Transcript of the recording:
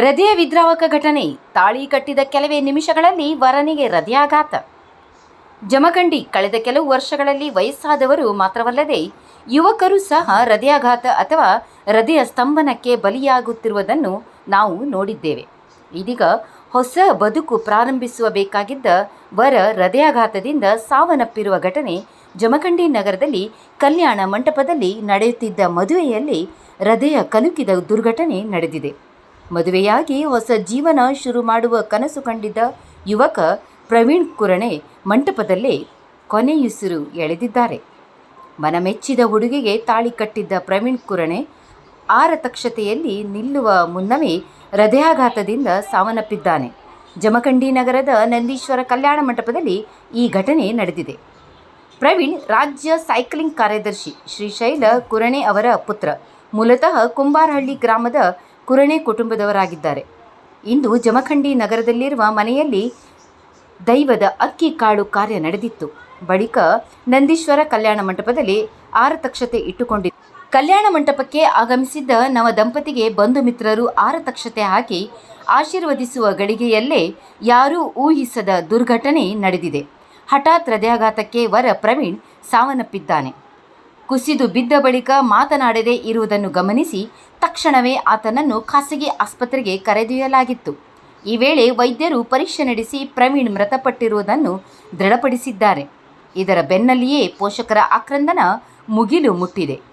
ಹೃದಯ ವಿದ್ರಾವಕ ಘಟನೆ, ತಾಳಿ ಕಟ್ಟಿದ ಕೆಲವೇ ನಿಮಿಷಗಳಲ್ಲಿ ವರನಿಗೆ ಹೃದಯಾಘಾತ. ಜಮಖಂಡಿ ಕಳೆದ ಕೆಲವು ವರ್ಷಗಳಲ್ಲಿ ವಯಸ್ಸಾದವರು ಮಾತ್ರವಲ್ಲದೆ ಯುವಕರು ಸಹ ಹೃದಯಾಘಾತ ಅಥವಾ ಹೃದಯ ಸ್ತಂಭನಕ್ಕೆ ಬಲಿಯಾಗುತ್ತಿರುವುದನ್ನು ನಾವು ನೋಡಿದ್ದೇವೆ. ಇದೀಗ ಹೊಸ ಬದುಕು ಪ್ರಾರಂಭಿಸುವ ಬೇಕಾಗಿದ್ದ ವರ ಹೃದಯಾಘಾತದಿಂದ ಸಾವನ್ನಪ್ಪಿರುವ ಘಟನೆ ಜಮಖಂಡಿ ನಗರದಲ್ಲಿ ಕಲ್ಯಾಣ ಮಂಟಪದಲ್ಲಿ ನಡೆಯುತ್ತಿದ್ದ ಮದುವೆಯಲ್ಲಿ ಹೃದಯ ಕಲುಕಿದ ದುರ್ಘಟನೆ ನಡೆದಿದೆ. ಮದುವೆಯಾಗಿ ಹೊಸ ಜೀವನ ಶುರು ಮಾಡುವ ಕನಸು ಕಂಡಿದ್ದ ಯುವಕ ಪ್ರವೀಣ್ ಕುರಣೆ ಮಂಟಪದಲ್ಲೇ ಕೊನೆಯುಸಿರು ಎಳೆದಿದ್ದಾರೆ. ಮನಮೆಚ್ಚಿದ ಹುಡುಗಿಗೆ ತಾಳಿ ಕಟ್ಟಿದ್ದ ಪ್ರವೀಣ್ ಕುರಣೆ ಆರತಕ್ಷತೆಯಲ್ಲಿ ನಿಲ್ಲುವ ಮುನ್ನವೇ ಹೃದಯಾಘಾತದಿಂದ ಸಾವನ್ನಪ್ಪಿದ್ದಾನೆ. ಜಮಖಂಡಿ ನಗರದ ನಂದೀಶ್ವರ ಕಲ್ಯಾಣ ಮಂಟಪದಲ್ಲಿ ಈ ಘಟನೆ ನಡೆದಿದೆ. ಪ್ರವೀಣ್ ರಾಜ್ಯ ಸೈಕ್ಲಿಂಗ್ ಕಾರ್ಯದರ್ಶಿ ಶ್ರೀಶೈಲ ಕುರಣೆ ಅವರ ಪುತ್ರ, ಮೂಲತಃ ಕುಂಬಾರಹಳ್ಳಿ ಗ್ರಾಮದ ಕುರಣೆ ಕುಟುಂಬದವರಾಗಿದ್ದಾರೆ. ಇಂದು ಜಮಖಂಡಿ ನಗರದಲ್ಲಿರುವ ಮನೆಯಲ್ಲಿ ದೈವದ ಅಕ್ಕಿ ಕಾಳು ಕಾರ್ಯ ನಡೆದಿತ್ತು. ಬಳಿಕ ನಂದೀಶ್ವರ ಕಲ್ಯಾಣ ಮಂಟಪದಲ್ಲಿ ಆರತಕ್ಷತೆ ಇಟ್ಟುಕೊಂಡಿದ್ದ ಕಲ್ಯಾಣ ಮಂಟಪಕ್ಕೆ ಆಗಮಿಸಿದ್ದ ನವ ದಂಪತಿಗೆ ಬಂಧು ಮಿತ್ರರು ಆರತಕ್ಷತೆ ಹಾಕಿ ಆಶೀರ್ವದಿಸುವ ಗಳಿಗೆಯಲ್ಲೇ ಯಾರೂ ಊಹಿಸದ ದುರ್ಘಟನೆ ನಡೆದಿದೆ. ಹಠಾತ್ ಹೃದಯಾಘಾತಕ್ಕೆ ವರ ಪ್ರವೀಣ್ ಸಾವನ್ನಪ್ಪಿದ್ದಾನೆ. ಕುಸಿದು ಬಿದ್ದ ಬಳಿಕ ಮಾತನಾಡದೇ ಇರುವುದನ್ನು ಗಮನಿಸಿ ತಕ್ಷಣವೇ ಆತನನ್ನು ಖಾಸಗಿ ಆಸ್ಪತ್ರೆಗೆ ಕರೆದೊಯ್ಯಲಾಗಿತ್ತು. ಈ ವೇಳೆ ವೈದ್ಯರು ಪರೀಕ್ಷೆ ನಡೆಸಿ ಪ್ರವೀಣ್ ಮೃತಪಟ್ಟಿರುವುದನ್ನು ದೃಢಪಡಿಸಿದ್ದಾರೆ. ಇದರ ಬೆನ್ನಲ್ಲಿಯೇ ಪೋಷಕರ ಆಕ್ರಂದನ ಮುಗಿಲು ಮುಟ್ಟಿದೆ.